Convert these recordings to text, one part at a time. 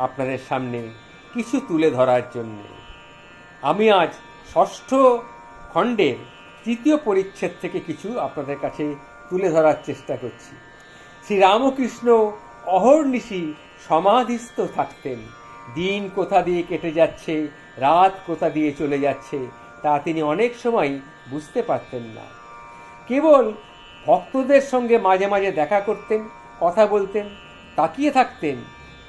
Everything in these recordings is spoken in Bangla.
আপনাদের সামনে কিছু তুলে ধরার জন্য। আমি আজ ষষ্ঠ খণ্ডের তৃতীয় পরিচ্ছেদ থেকে কিছু আপনাদের কাছে তুলে ধরার চেষ্টা করছি। শ্রীরামকৃষ্ণ অহর্নিশি সমাধিস্থ থাকতেন। দিন কোথা দিয়ে কেটে যাচ্ছে, রাত কোথা দিয়ে চলে যাচ্ছে, তা তিনি অনেক সময় বুঝতে পারতেন না। কেবল ভক্তদের সঙ্গে মাঝে মাঝে দেখা করতেন, কথা বলতেন, তাকিয়ে থাকতেন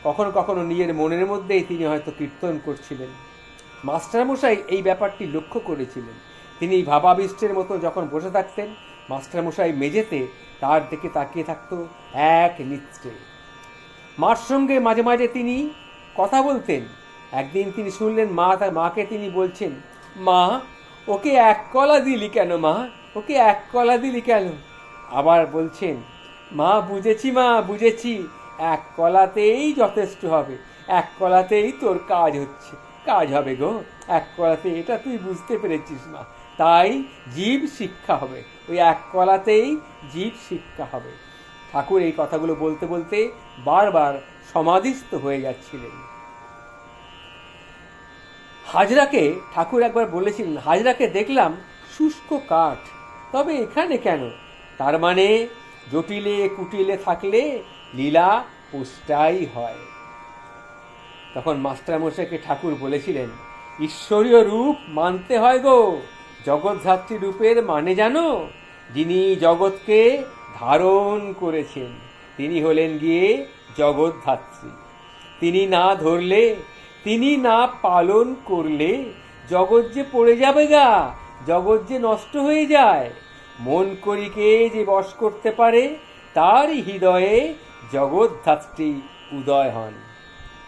কখনো কখনো নিজের মনের মধ্যেই তিনি হয়তো কীর্তন করছিলেন। মাস্টারমশাই এই ব্যাপারটি লক্ষ্য করেছিলেন। তিনি ভাবাবিষ্টের মতো যখন বসে থাকতেন, মাস্টারমশাই মেঝেতে তার দিকে তাকিয়ে থাকতো এক নিত্রে মার সঙ্গে মাঝে মাঝে তিনি কথা বলতেন। একদিন তিনি শুনলেন মা তার মাকে তিনি বলছেন, মা, ওকে এক কলা দিলি কেন মা? ওকে এক কলা দিলি কেন? আবার বলছেন, মা, বুঝেছি মা, বুঝেছি। এক কলাতেই যথেষ্ট হবে, এক কলাতেই তোর কাজ হচ্ছে। কাজ হবে গো, এক কলাতে, এটা তুই বুঝতে পেরেছিস মা। তাই জীব শিক্ষা হবে, ওই এক কলাতেই জীব শিক্ষা হবে। ঠাকুর এই কথাগুলো বলতে বলতে বারবার সমাধিস্থ হয়ে যাচ্ছিলেন। হাজরাকে, ঠাকুর একবার বলেছিলেন, হাজরাকে দেখলাম শুষ্ক কাঠ, তবে এখানে কেন? তার মানে জটিলে কুটিলে থাকলে লীলা পুষ্টাই হয়। তখন মাস্টারমশাইকে ঠাকুর বলেছিলেন, ঈশ্বরীয় রূপ মানতে হয় গো। জগৎধাত্রী রূপের মানে জানো? যিনি জগৎকে ধারণ করেছেন, তিনি হলেন গিয়ে জগৎধাত্রী। তিনি না ধরলে, তিনি না পালন করলে জগৎ যে পড়ে যাবে গা, জগৎ যে নষ্ট হয়ে যায়। মন করিকে যে বশ করতে পারে তারই হৃদয়ে জগৎধাত্রী উদয় হন।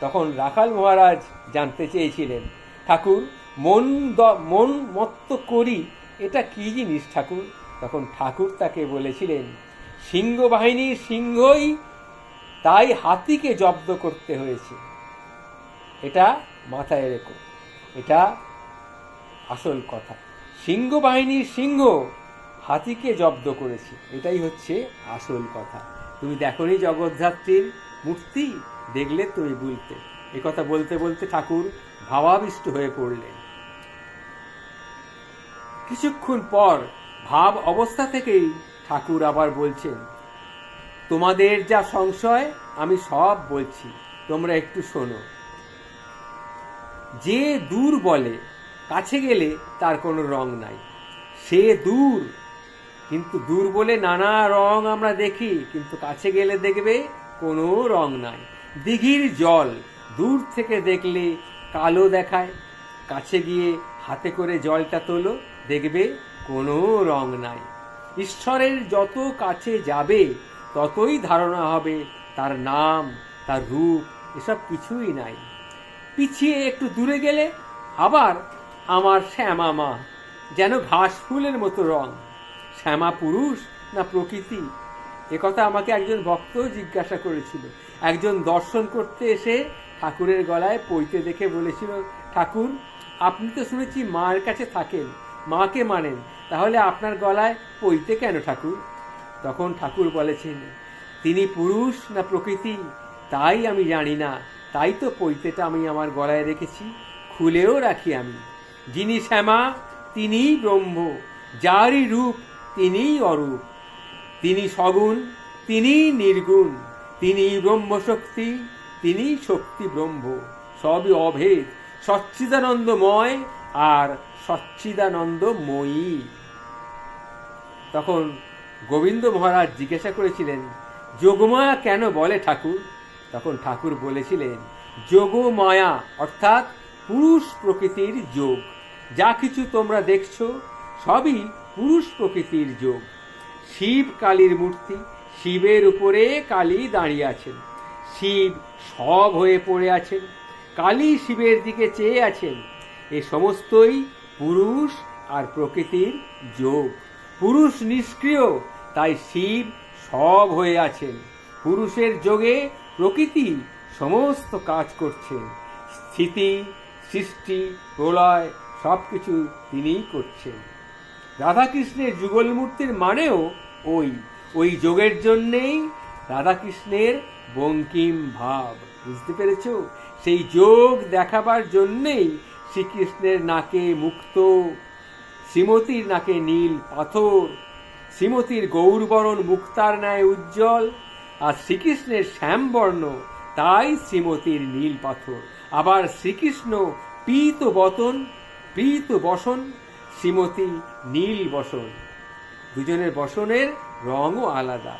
তখন রাখাল মহারাজ জানতে চেয়েছিলেন, ঠাকুর, মন মন মত্ত করি, এটা কি জিনিস ঠাকুর? তখন ঠাকুর তাকে বলেছিলেন, সিংহ বাহিনীর সিংহই তাই হাতিকে জব্দ করতে হয়েছে। এটা মাথায় রেখো, এটা আসল কথা। সিংহ বাহিনীর সিংহ হাতিকে জব্দ করেছে। এটাই হচ্ছে আসল কথা। তুমি দেখো নি জগদ্ধাত্রীর মূর্তি? দেখলে তুমি বলতে। কথা বলতে বলতে ঠাকুর ভাবাবিষ্ট হয়ে পড়লেন। কিছুক্ষণ পর ভাব অবস্থা থেকেই ঠাকুর আবার বলছেন, তোমাদের যা সংশয়, আমি সব বলছি। তোমরা একটু শোনো। যে দূর বলে, কাছে গেলে তার কোনো রং নাই। সে দূর কিন্তু দূর বলে নানা রং আমরা দেখি, কিন্তু কাছে গেলে দেখবে কোনো রং নাই। দিঘির জল দূর থেকে দেখলে কালো দেখায়। কাছে গিয়ে হাতে করে জলটা তোলো, দেখবে কোনো রং নাই। ঈশ্বরের যত কাছে যাবে, ততই ধারণা হবে তার নাম, তার রূপ, এসব কিছুই নাই। পিছিয়ে একটু দূরে গেলে আবার আমার শ্যামা মা যেন ঘাস ফুলের মতো রং। শ্যামা পুরুষ না প্রকৃতি? একথা আমাকে একজন ভক্ত জিজ্ঞাসা করেছিল। একজন দর্শন করতে এসে ঠাকুরের গলায় পইতে দেখে বলেছিল, ঠাকুর, আপনি তো শুনেছি মায়ের কাছে থাকেন, মাকে মানেন তাহলে আপনার গলায় পইতে কেন ঠাকুর? তখন ঠাকুর বলেছেন, তিনি পুরুষ না প্রকৃতি? তাই আমি জানি না, তাই তো পৈতেটা আমি আমার গলায় রেখেছি, খুলেও রাখি আমি। যিনি শ্যামা, তিনিই ব্রহ্ম, যারই রূপ তিনিই অরূপ। তিনি সগুণ তিনি নির্গুণ তিনি ব্রহ্মশক্তি তিনি শক্তি ব্রহ্ম। সবই অভেদ, সচ্চিদানন্দময় আর সচ্চিদানন্দময়ী। তখন গোবিন্দ মহারাজ জিজ্ঞাসা করেছিলেন যোগমায়া কেন বলে ঠাকুর? তখন ঠাকুর বলেছিলেন যোগমায়া অর্থাৎ পুরুষ প্রকৃতির যোগ। যা কিছু তোমরা দেখছ, সবই পুরুষ প্রকৃতির যোগ। শিব কালীর মূর্তি, শিবের উপরে কালী দাঁড়িয়ে আছেন। শিব সব হয়ে পড়ে আছেন। কালী শিবের দিকে চেয়ে আছেন। এ সমস্তই পুরুষ আর প্রকৃতির যোগ। পুরুষ নিষ্ক্রিয়, তাই শিব সব হয়ে আছেন। পুরুষের যোগে প্রকৃতি সমস্ত কাজ করছেন স্থিতি, সৃষ্টি, প্রলয় সব কিছু তিনিই করছেন। রাধাকৃষ্ণের যুগল মূর্তির মানেও ওই ওই যোগের জন্যেই রাধাকৃষ্ণের বঙ্কিম ভাব। বুঝতে পেরেছ? সেই যোগ দেখাবার জন্যেই শ্রীকৃষ্ণের নাকে মুক্ত, শ্রীমতীর নাকে নীল পাথর, শ্রীমতীর গৌরবরণ মুক্তার ন্যায় উজ্জ্বল, আর শ্রীকৃষ্ণের শ্যামবর্ণ, তাই শ্রীমতীর নীল পাথর। আবার শ্রীকৃষ্ণ পীত বতন পীত বসন শ্রীমতী নীল বসন। দুজনের বসনের রঙও আলাদা।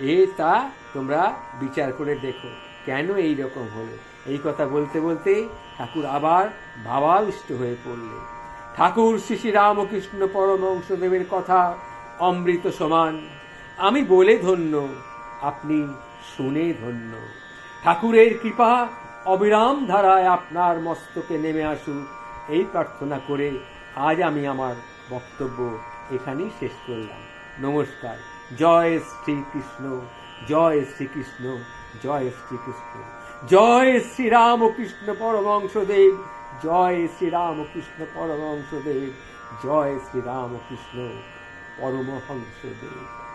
এ তা তোমরা বিচার করে দেখো, কেন এই রকম হলো? এই কথা বলতে বলতে ঠাকুর আবার ভাবাবিষ্ট হয়ে পড়লেন। ঠাকুর শ্রী শ্রী রামকৃষ্ণ পরমংশদেবের কথা অমৃত সমান। আমি বলে ধন্য, আপনি শুনে ধন্য। ঠাকুরের কৃপা অবিরাম ধারায় আপনার মস্তকে নেমে আসুক এই প্রার্থনা করে আজ আমি আমার বক্তব্য এখানেই শেষ করলাম। নমস্কার। জয় শ্রীকৃষ্ণ জয় শ্রীকৃষ্ণ জয় শ্রীকৃষ্ণ। জয় শ্রীরামকৃষ্ণ পরমংশদেব জয় শ্রীরামকৃষ্ণ পরমংশদেব জয় শ্রীরামকৃষ্ণ পরমহংসদেব।